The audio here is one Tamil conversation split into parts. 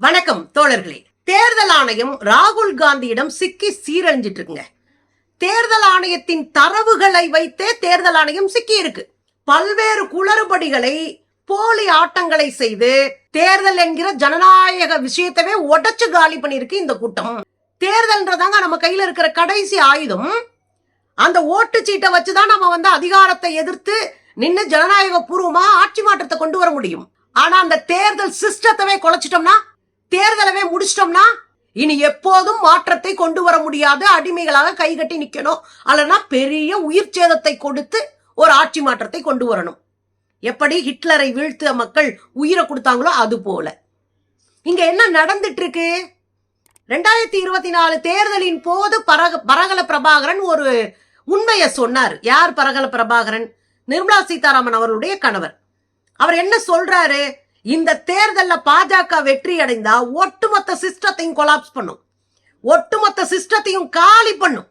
வணக்கம் தோழர்களே. தேர்தல் ஆணையம் ராகுல் காந்தியிடம் சிக்கி சீரழிஞ்சிட்டு இருக்குங்க தேர்தல் ஆணையத்தின் தரவுகளை வைத்தே தேர்தல் ஆணையம் சிக்கி இருக்கு பல்வேறு குளறுபடிகளை போலி ஆட்டங்களை செய்து தேர்தல் என்கிற ஜனநாயக விஷயத்தவே உடைச்சு காலி பண்ணிருக்கு இந்த கூட்டம். தேர்தல்ன்றதாங்க நம்ம கையில இருக்கிற கடைசி ஆயுதம். அந்த ஓட்டு சீட்டை வச்சுதான் நம்ம வந்து அதிகாரத்தை எதிர்த்து நின்று ஜனநாயக பூர்வமா ஆட்சி மாற்றத்தை கொண்டு வர முடியும். ஆனா அந்த தேர்தல் சிஸ்டத்தவே குலைச்சிட்டோம்னா தேர்தலவே முடிச்சிட்டோம்னா இனி எப்போதும் மாற்றத்தை கொண்டு வர முடியாது. அடிமைகளாக கைகட்டி நிக்கணும். அல்லனா பெரிய உயிர் சேதத்தை கொடுத்து ஒரு ஆட்சி மாற்றத்தை கொண்டு வரணும். எப்படி ஹிட்லரை வீழ்த்த மக்கள் உயிரை கொடுத்தாங்களோ அது போல. இங்க என்ன நடந்துட்டு இருக்கு ரெண்டாயிரத்தி இருபத்தி நாலு தேர்தலின் போது பரக பரகல பிரபாகரன் ஒரு உண்மையை சொன்னார். யார் பரகல பிரபாகரன்? நிர்மலா சீதாராமன் அவருடைய கணவர். அவர் என்ன சொல்றாரு? இந்த தேர்தல்ல பாஜக வெற்றி அடைந்தா ஒட்டுமொத்த சிஸ்டத்தையும் கொலாப்ஸ் பண்ணும். ஒட்டுமொத்த சிஸ்டத்தையும் காலி பண்ணும்.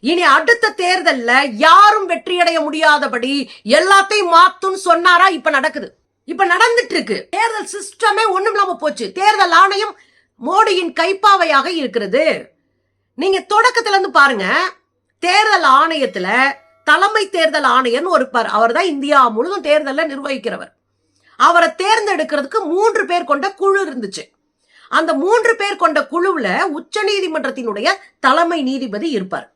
இனி அடுத்த தேர்தல்ல யாரும் வெற்றி அடைய முடியாதபடி எல்லாத்தையும் மாத்தும் சொன்னாரா இப்ப நடக்குது. இப்ப நடந்துட்டு இருக்கு தேர்தல் சிஸ்டமே ஒண்ணும் இல்லாம போச்சு. தேர்தல் ஆணையம் மோடியின் கைப்பாவையாக இருக்கிறது. நீங்க தொடக்கத்துல இருந்து பாருங்க. தேர்தல் ஆணையத்துல தலைமை தேர்தல் ஆணையர் ஒரு அவர் தான் இந்தியா முழுதும் தேர்தலை நிர்வகிக்கிறவர். அவரை தேர்ந்தெடுக்கிறதுக்கு மூன்று பேர் கொண்ட குழு இருந்துச்சு. அந்த மூன்று பேர் கொண்ட குழுவுல உச்ச நீதிமன்றத்தினுடைய தலைமை நீதிபதி இருப்பார்.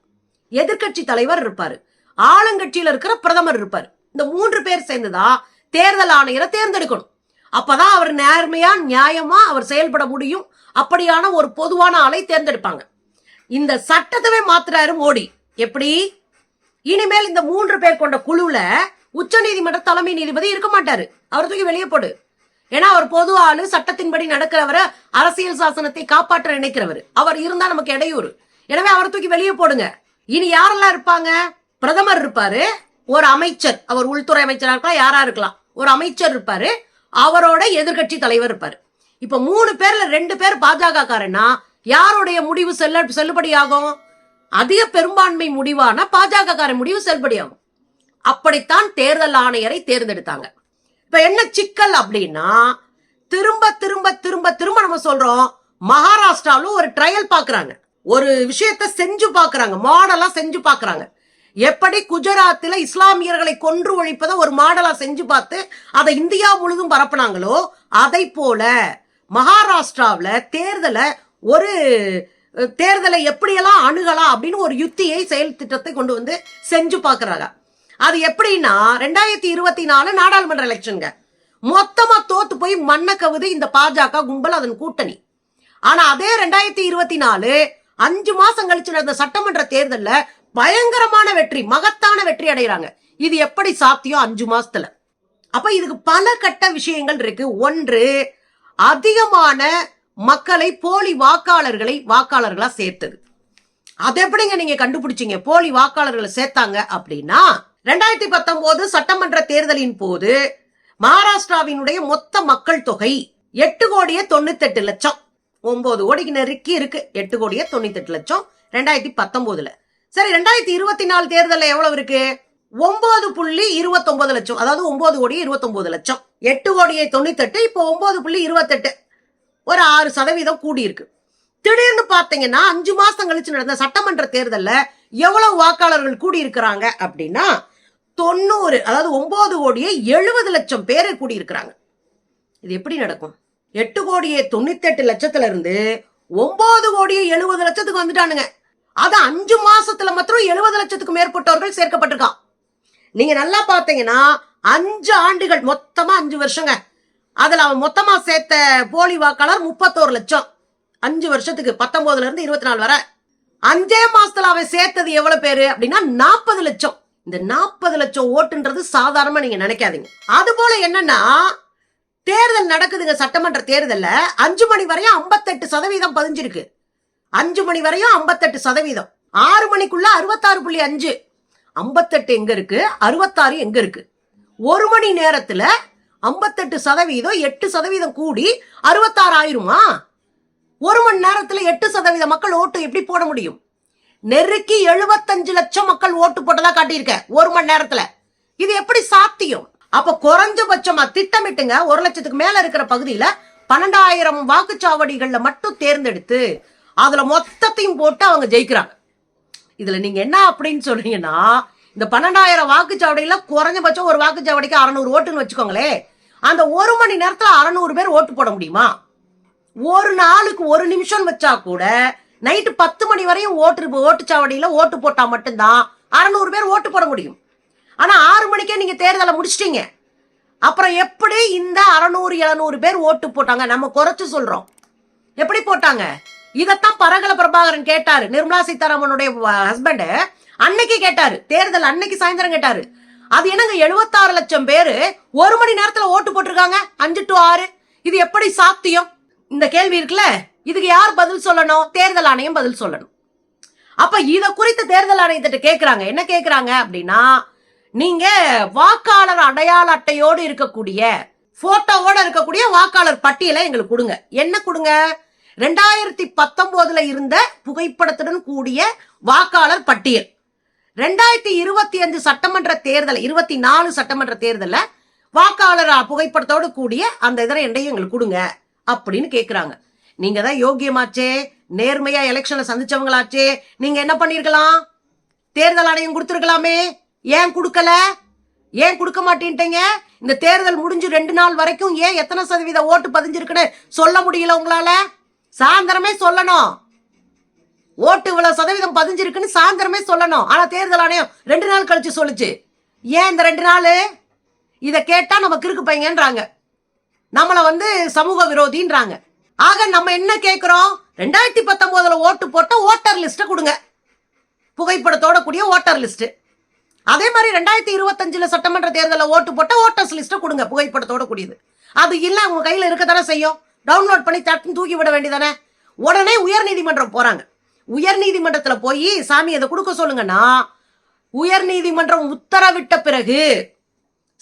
எதிர்க்கட்சி தலைவர் இருப்பாரு. ஆளுங்கட்சியில இருக்கிற பிரதமர் இருப்பார். இந்த மூன்று பேர் சேர்ந்துதான் தேர்தல் ஆணையரை தேர்ந்தெடுக்கணும். அப்பதான் அவர் நேர்மையா நியாயமா அவர் செயல்பட முடியும். அப்படியான ஒரு பொதுவான ஆளை தேர்ந்தெடுப்பாங்க. இந்த சட்டத்தவே மாத்துறாரு மோடி. எப்படி? இனிமேல் இந்த மூன்று பேர் கொண்ட குழுவில் உச்ச நீதிமன்ற தலைமை நீதிபதி இருக்க மாட்டாரு. அவர் தூக்கி வெளியே போடு. ஏன்னா அவர் பொது ஆளு சட்டத்தின்படி நடக்கிறவர அரசியல் சாசனத்தை காப்பாற்ற நினைக்கிறவர். அவர் இருந்தா நமக்கு இடையூறு. எனவே அவரை தூக்கி வெளியே போடுங்க. இனி யாரெல்லாம் இருப்பாங்க? பிரதமர் இருப்பாரு. ஒரு அமைச்சர். அவர் உள்துறை அமைச்சரா இருக்கலாம் யாரா இருக்கலாம். ஒரு அமைச்சர் இருப்பாரு. அவரோட எதிர்க்கட்சி தலைவர் இருப்பாரு. இப்ப மூணு பேர்ல ரெண்டு பேர் பாஜக காரன்னா யாருடைய முடிவு செல்ல செல்லுபடியாகும்? அதிக பெரும்பான்மை முடிவான பாஜக கார முடிவு செல்லுபடியாகும். அப்படித்தான் தேர்தல் ஆணையரை தேர்ந்தெடுத்தாங்க. இப்ப என்ன சிக்கல் அப்படின்னா திரும்ப திரும்ப திரும்ப திரும்ப நம்ம சொல்றோம் மகாராஷ்டிராலும் ஒரு ட்ரையல் பாக்குறாங்க. ஒரு விஷயத்த செஞ்சு பாக்குறாங்க மாடலா செஞ்சு பாக்குறாங்க. எப்படி குஜராத்தில் இஸ்லாமியர்களை கொன்று ஒழிப்பதை ஒரு மாடலா செஞ்சு பார்த்து அதை இந்தியா முழுதும் பரப்புனாங்களோ அதை போல மகாராஷ்டிராவில் தேர்தலை ஒரு தேர்தலை எப்படியெல்லாம் அணுகலாம் அப்படின்னு ஒரு யுத்தியை செயல் திட்டத்தை கொண்டு வந்து செஞ்சு பார்க்குறாங்க அது எப்படின்னா ரெண்டாயிரத்தி இருபத்தி நாலு நாடாளுமன்ற எலெக்ஷனுங்க. மொத்தமா தோத்து போய் மண்ணை கவுது இந்த பாஜக கும்பல் அதன் கூட்டணி. ஆனா அதே ரெண்டாயிரத்தி இருபத்தி நாலு அஞ்சு மாசம் கழிச்சு நடந்த சட்டமன்ற தேர்தல்ல பயங்கரமான வெற்றி மகத்தான வெற்றி அடைகிறாங்க. இது எப்படி சாத்தியம் அஞ்சு மாசத்துல. அப்ப இதுக்கு பல கட்ட விஷயங்கள் இருக்கு. ஒன்று அதிகமான மக்களை போலி வாக்காளர்களை வாக்காளர்களா சேர்த்தது. அது எப்படிங்க நீங்க கண்டுபிடிச்சீங்க? போலி வாக்காளர்களை சேர்த்தாங்க அப்படின்னா ரெண்டாயிரத்தி பத்தொன்பது சட்டமன்ற தேர்தலின் போது மகாராஷ்டிராவினுடைய மொத்த மக்கள் தொகை எட்டு கோடியே தொண்ணூத்தெட்டு லட்சம். ஒன்பது கோடிக்கு நெருக்கி இருக்கு. எட்டு கோடியே தொண்ணூத்தெட்டு லட்சம் ரெண்டாயிரத்தி பத்தொன்பதுல சரி ரெண்டாயிரத்தி இருபத்தி நாலு தேர்தலில் எவ்வளவு இருக்கு? ஒன்பது புள்ளி இருபத்தொன்பது லட்சம். அதாவது ஒன்பது கோடி இருபத்தொன்பது லட்சம். எட்டு கோடியே தொண்ணூத்தெட்டு இப்போ ஒன்பது புள்ளி இருபத்தெட்டு. ஒரு ஆறு சதவீதம் கூடி இருக்கு. திடீர்னு பார்த்தீங்கன்னா அஞ்சு மாசம் கழிச்சு நடந்த சட்டமன்ற தேர்தலில் எவ்வளவு வாக்காளர்கள் கூடி இருக்கிறாங்க அப்படின்னா தொண்ணூறு அதாவது ஒன்பது கோடியே எழுபது லட்சம் பேர் கூடி இருக்கிறாங்க இது எப்படி நடக்கும்? எட்டு கோடியே தொண்ணூத்தெட்டு லட்சத்துல இருந்து ஒன்பது கோடியே எழுபது லட்சத்துக்கு வந்துட்டானுங்க. அது அஞ்சு மாசத்துல மாத்திரம் எழுபது லட்சத்துக்கு மேற்பட்டவர்கள் சேர்க்கப்பட்டிருக்கான் நீங்க நல்லா பாத்தீங்கன்னா அஞ்சு ஆண்டுகள் மொத்தமா அஞ்சு வருஷங்க. அதுல அவன் மொத்தமா சேர்த்த போலி வாக்காளர் முப்பத்தோரு லட்சம். அஞ்சு வருஷத்துக்கு பத்தொன்பதுல இருந்து இருபத்தி நாலு வரை. அஞ்சே மாசத்துல அவன் சேர்த்தது எவ்வளவு பேரு? அப்படின்னா நாற்பது லட்சம். இந்த நாற்பது லட்சம் ஓட்டுன்றது சாதாரணமா நீங்க நினைக்காதீங்க. அது போல என்னன்னா தேர்தல் நடக்குதுங்க சட்டமன்ற தேர்தல்ல அஞ்சு மணி வரையும் ஐம்பத்தெட்டு சதவீதம் பதிஞ்சிருக்கு. அஞ்சு மணி வரையும் ஐம்பத்தெட்டு சதவீதம். ஆறு மணிக்குள்ள அறுபத்தாறு புள்ளி அஞ்சு. ஐம்பத்தெட்டு எங்க இருக்கு? அறுபத்தாறு எங்க இருக்கு? ஒரு மணி நேரத்துல ஐம்பத்தெட்டு சதவீதம் எட்டு சதவீதம் கூடி அறுபத்தாறு ஆயிருமா ஒரு மணி நேரத்துல எட்டு சதவீத மக்கள் ஓட்டு எப்படி போட முடியும்? நெருக்கி எழுபத்தஞ்சு லட்சம் மக்கள் ஓட்டு போட்டதா காட்டியிருக்க ஒரு மணி நேரத்துல. இது எப்படி சாத்தியம்? அப்ப குறைஞ்சபட்சமா திட்டமிட்டுங்க ஒரு லட்சத்துக்கு மேல இருக்கிற பகுதியில பன்னெண்டாயிரம் வாக்குச்சாவடிகள்ல மட்டும் தேர்ந்தெடுத்து அதுல மொத்தத்தையும் போட்டு அவங்க ஜெயிக்கிறாங்க. இதுல நீங்க என்ன அப்படின்னு சொல்றீங்கன்னா இந்த பன்னெண்டாயிரம் வாக்குச்சாவடியில குறைஞ்சபட்சம் ஒரு வாக்குச்சாவடிக்கு அறநூறு ஓட்டுன்னு வச்சுக்கோங்களே அந்த ஒரு மணி நேரத்துல அறநூறு பேர் ஓட்டு போட முடியுமா? ஒரு நாளுக்கு ஒரு நிமிஷம் வச்சா கூட நைட்டு பத்து மணி வரையும் ஓட்டு ஓட்டுச்சாவடியில ஓட்டு போட்டா மட்டும்தான் அறநூறு பேர் ஓட்டு போட முடியும். ஆனா ஆறு மணிக்கே நீங்க தேர்தலை முடிச்சிட்டீங்க. அப்புறம் எப்படி இந்த அறநூறு எழுநூறு பேர் ஓட்டு போட்டாங்க? நம்ம குறைச்சு சொல்றோம். எப்படி போட்டாங்க? இதத்தான் பரகல பிரபாகரன் கேட்டாரு. நிர்மலா சீதாராமனுடைய ஹஸ்பண்ட் அன்னைக்கு கேட்டாரு. தேர்தல் அன்னைக்கு சாயந்தரம் கேட்டாரு. அது என்னங்க எழுபத்தாறு லட்சம் பேரு ஒரு மணி நேரத்துல ஓட்டு போட்டிருக்காங்க? அஞ்சு டு ஆறு. இது எப்படி சாத்தியம்? இந்த கேள்வி இருக்குல்ல? இதுக்கு யார் பதில் சொல்லணும்? தேர்தல் ஆணையம் பதில் சொல்லணும். அப்ப இத குறித்து தேர்தல் ஆணையத்திட்ட கேட்கிறாங்க என்ன கேட்கிறாங்க அப்படின்னா நீங்க வாக்காளர் அடையாள அட்டையோடு இருக்கக்கூடிய போட்டோவோட இருக்கக்கூடிய வாக்காளர் பட்டியலை எங்களுக்கு கொடுங்க. என்ன கொடுங்க? ரெண்டாயிரத்தி பத்தொன்பதுல இருந்த புகைப்படத்துடன் கூடிய வாக்காளர் பட்டியல். ரெண்டாயிரத்தி இருபத்தி அஞ்சு சட்டமன்ற தேர்தல் இருபத்தி நாலு சட்டமன்ற தேர்தல்ல வாக்காளர் புகைப்படத்தோடு கூடிய அந்த இதனை எண்டையும் எங்களுக்கு கொடுங்க அப்படின்னு கேட்குறாங்க நீங்க தான் யோக்கியமாச்சே நேர்மையா எலெக்ஷனை சந்திச்சவங்களாச்சே. நீங்க என்ன பண்ணிருக்கலாம்? தேர்தல் ஆணையம் கொடுத்துருக்கலாமே? ஏன் கொடுக்கல? ஏன் கொடுக்க மாட்டேன்ட்டீங்க? இந்த தேர்தல் முடிஞ்சு ரெண்டு நாள் வரைக்கும் ஏன் எத்தனை சதவீத ஓட்டு பதிஞ்சிருக்குன்னு சொல்ல முடியல உங்களால? சாயந்தரமே சொல்லணும். ஓட்டு இவ்வளவு சதவீதம் பதிஞ்சிருக்குன்னு சாயந்தரமே சொல்லணும். ஆனா தேர்தல் ஆணையம் ரெண்டு நாள் கழிச்சு சொல்லுச்சு. ஏன் இந்த ரெண்டு நாள்? இதை கேட்டா நம்ம கிறுக்கு பையங்கன்றாங்க நம்மளை வந்து சமூக விரோதின்றாங்க. ஆக நம்ம என்ன கேட்கிறோம் ரெண்டாயிரத்தி பத்தொன்பதுல ஓட்டு போட்ட ஓட்டர் லிஸ்ட்டை கொடுங்க. புகைப்படத்தோட கூடிய ஓட்டர் லிஸ்ட். அதே மாதிரி ரெண்டாயிரத்தி இருபத்தஞ்சுல சட்டமன்ற தேர்தலில் ஓட்டு போட்ட ஓட்டர்ஸ் லிஸ்ட்டை கொடுங்க புகைப்படத்தோட கூடியது. அது இல்லை உங்க கையில் இருக்க தானே செய்யும். டவுன்லோட் பண்ணி தட்டுன்னு தூக்கி விட வேண்டியதானே? உடனே உயர்நீதிமன்றம் போகிறாங்க போறாங்க போய் சாமி அதை கொடுக்க சொல்லுங்கன்னா உயர் நீதிமன்றம் உத்தரவிட்ட பிறகு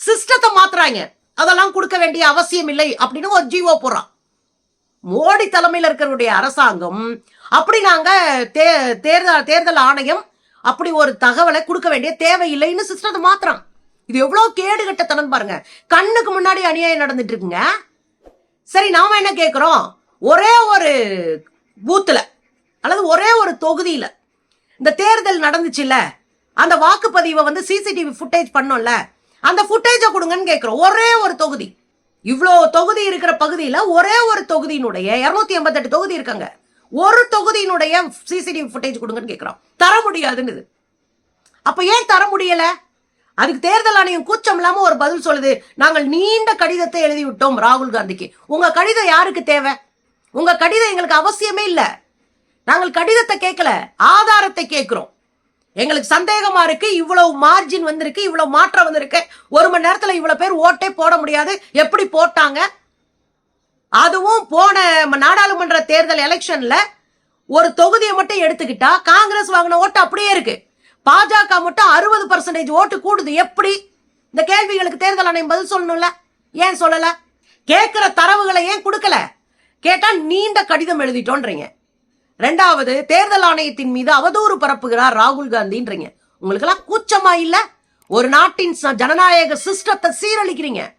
சிஸ்டத்தை மாத்துறாங்க. அதெல்லாம் கொடுக்க வேண்டிய அவசியம் இல்லை அப்படின்னு ஒரு ஜீவோ போடுறான். மோடி தலைமையில் இருக்கிறவருடைய அரசாங்கம் அப்படி நாங்கள் தே தேர்தல் தேர்தல் ஆணையம் அப்படி ஒரு தகவலை கொடுக்க வேண்டிய தேவையில்லைன்னு சிஸ்டத்தை மாத்திரம் இது எவ்வளோ கேடு கட்டத்தனம் பாருங்க. கண்ணுக்கு முன்னாடி அநியாயம் நடந்துட்டு இருக்குங்க. சரி நாம என்ன கேட்குறோம் ஒரே ஒரு பூத்துல அல்லது ஒரே ஒரு தொகுதியில இந்த தேர்தல் நடந்துச்சுல்ல அந்த வாக்குப்பதிவை வந்து சிசிடிவி ஃபுட்டேஜ் பண்ணோம்ல அந்த ஃபுட்டேஜை கொடுங்கன்னு கேட்குறோம் ஒரே ஒரு தொகுதி. இவ்வளோ தொகுதி இருக்கிற பகுதியில் ஒரே ஒரு தொகுதியினுடைய இரநூத்தி எண்பத்தெட்டு தொகுதி இருக்காங்க. ஒரு தொகுதியினுடைய சிசிடிவி ஃபுட்டேஜ் கொடுங்கன்னு கேட்குறோம் தர முடியாதுன்னு அப்போ ஏன் தர முடியலை? அதுக்கு தேர்தல் ஆணையம் கூச்சம் இல்லாம ஒரு பதில் சொல்லுது. நாங்கள் நீண்ட கடிதத்தை எழுதி விட்டோம் ராகுல் காந்திக்கு. உங்க கடிதம் யாருக்கு தேவை? உங்க கடிதம் எங்களுக்கு அவசியமே இல்லை. நாங்கள் கடிதத்தை கேட்கல ஆதாரத்தை கேட்கிறோம் எங்களுக்கு சந்தேகமா இருக்கு இவ்வளவு மார்ஜின் வந்திருக்கு இவ்வளவு மாற்றம் வந்திருக்கு. ஒரு மணி நேரத்துல இவ்வளவு பேர் ஓட்டே போட முடியாது. எப்படி போட்டாங்க? அதுவும் போன நாடாளுமன்ற தேர்தல் எலெக்ஷன்ல ஒரு தொகுதியை மட்டும் எடுத்துக்கிட்டா காங்கிரஸ் வாங்கின ஓட்டு அப்படியே இருக்கு. பாஜக மட்டும் அறுபது பர்சன்டேஜ் ஓட்டு கூடுது. எப்படி? இந்த கேள்விகளுக்கு தேர்தல் ஆணையம் பதில் சொல்லணும்ல? ஏன் சொல்லல? கேட்கிற தரவுகளை ஏன் கொடுக்கல? கேட்டா நீண்ட கடிதம் எழுதிட்டோன்றீங்க. ரெண்டாவது தேர்தல் ஆணையத்தின் மீது அவதூறு பரப்புகிறார் ராகுல் காந்தின்றீங்க. உங்களுக்கெல்லாம் கூச்சமா இல்ல? ஒரு நாட்டின் ச- ஜனநாயக சிஸ்டத்தை சீரழிக்கிறீங்க.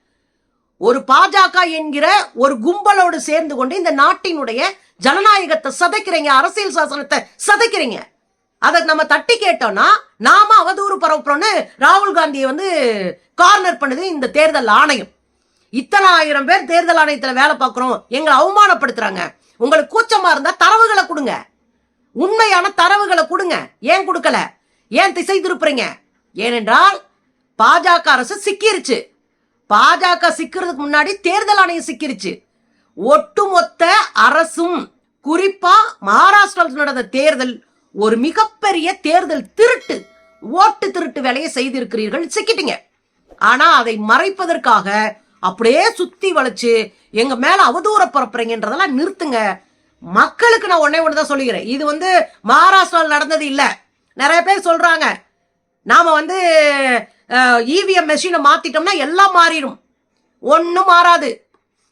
ஒரு பாஜக என்கிற ஒரு கும்பலோடு சேர்ந்து கொண்டு இந்த நாட்டினுடைய ஜனநாயகத்தை சதைக்கிறீங்க அரசியல் சாசனத்தை சதைக்கிறீங்க. அதை நம்ம தட்டி கேட்டோம்னா நாம அவதூறு பரப்புறோம்னு ராகுல் காந்தியை வந்து கார்னர் பண்ணுது இந்த தேர்தல் ஆணையம். இத்தனை ஆயிரம் பேர் தேர்தல் ஆணையத்தில் வேலை பார்க்குறோம். எங்களை அவமானப்படுத்துறாங்க. உங்களுக்கு கூச்சமா இருந்தா தரவுகளை கொடுங்க. உண்மையான தரவுகளை கொடுங்க. ஏன் கொடுக்கல? ஏன் திசை திருப்புறீங்க? ஏனென்றால் பாஜக அரசு சிக்கிருச்சு. பாஜக சிக்கிறதுக்கு முன்னாடி தேர்தல் ஆணையம் சிக்கிருச்சு. ஒட்டுமொத்த அரசும் குறிப்பா மகாராஷ்டிராவில் நடந்த தேர்தல் ஒரு மிகப்பெரிய தேர்தல் திருட்டு ஓட்டு திருட்டு வேலையை செய்திருக்கிறீர்கள் சிக்கிட்டீங்க. ஆனா அதை மறைப்பதற்காக அப்படியே சுத்தி வளைச்சு எங்க மேல அவதூற பரப்புறீங்கன்றதெல்லாம் நிறுத்துங்க. மக்களுக்கு நான் ஒன்னே ஒன்று தான் சொல்லிக்கிறேன். இது வந்து மகாராஷ்டிராவில் நடந்தது இல்ல. நிறைய பேர் சொல்றாங்க. நாம வந்து இவிஎம் மெஷினை மாத்திட்டோம்னா எல்லாம் மாறிடும். ஒன்றும் மாறாது.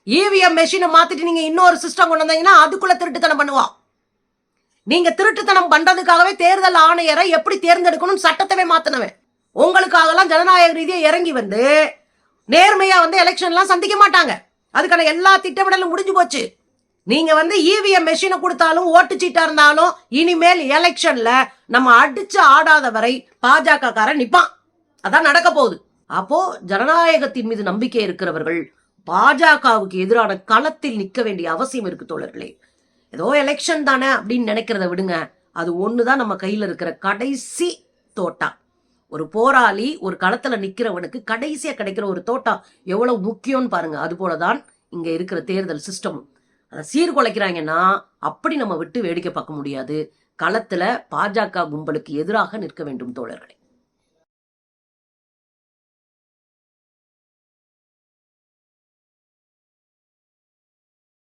இவிஎம் மெஷினை மாத்திட்டு நீங்க இன்னொரு சிஸ்டம் கொண்டு வந்தீங்கன்னா அதுக்குள்ள திருட்டுத்தனம் பண்ணுவான் நீங்க திருட்டுத்தனம் பண்றதுக்காகவே தேர்தல் ஆணையரை எப்படி தேர்ந்தெடுக்கணும் சட்டத்தவே மாத்தினவன். உங்களுக்காகலாம் ஜனநாயக ரீதியாக இறங்கி வந்து நேர்மையா வந்து எலெக்ஷன்லாம் சந்திக்க மாட்டாங்க. அதுக்கான எல்லா திட்டமிடலும் முடிஞ்சு போச்சு. நீங்க வந்து இவிஎம் மெஷினை கொடுத்தாலும் ஓட்டுச்சீட்டா இருந்தாலும் இனிமேல் எலெக்ஷன்ல நம்ம அடிச்சு ஆடாத வரை பாஜக காரன் நிப்பான். அதான் நடக்க போகுது. அப்போ ஜனநாயகத்தின் மீது நம்பிக்கை இருக்கிறவர்கள் பாஜகவுக்கு எதிரான களத்தில் நிற்க வேண்டிய அவசியம் இருக்கு தோழர்களே. ஏதோ எலெக்ஷன் தானே அப்படின்னு நினைக்கிறத விடுங்க. அது ஒண்ணுதான் நம்ம கையில இருக்கிற கடைசி தோட்டா. ஒரு போராளி ஒரு களத்துல நிக்கிறவனுக்கு கடைசியா கிடைக்கிற ஒரு தோட்டா எவ்வளவு முக்கியம்னு பாருங்க. அது போலதான் இங்க இருக்கிற தேர்தல் சிஸ்டம் அதை சீர்குலைக்கிறாங்கன்னா அப்படி நம்ம விட்டு வேடிக்கை பார்க்க முடியாது. களத்துல பாஜக கும்பலுக்கு எதிராக நிற்க வேண்டும் தோழர்களே.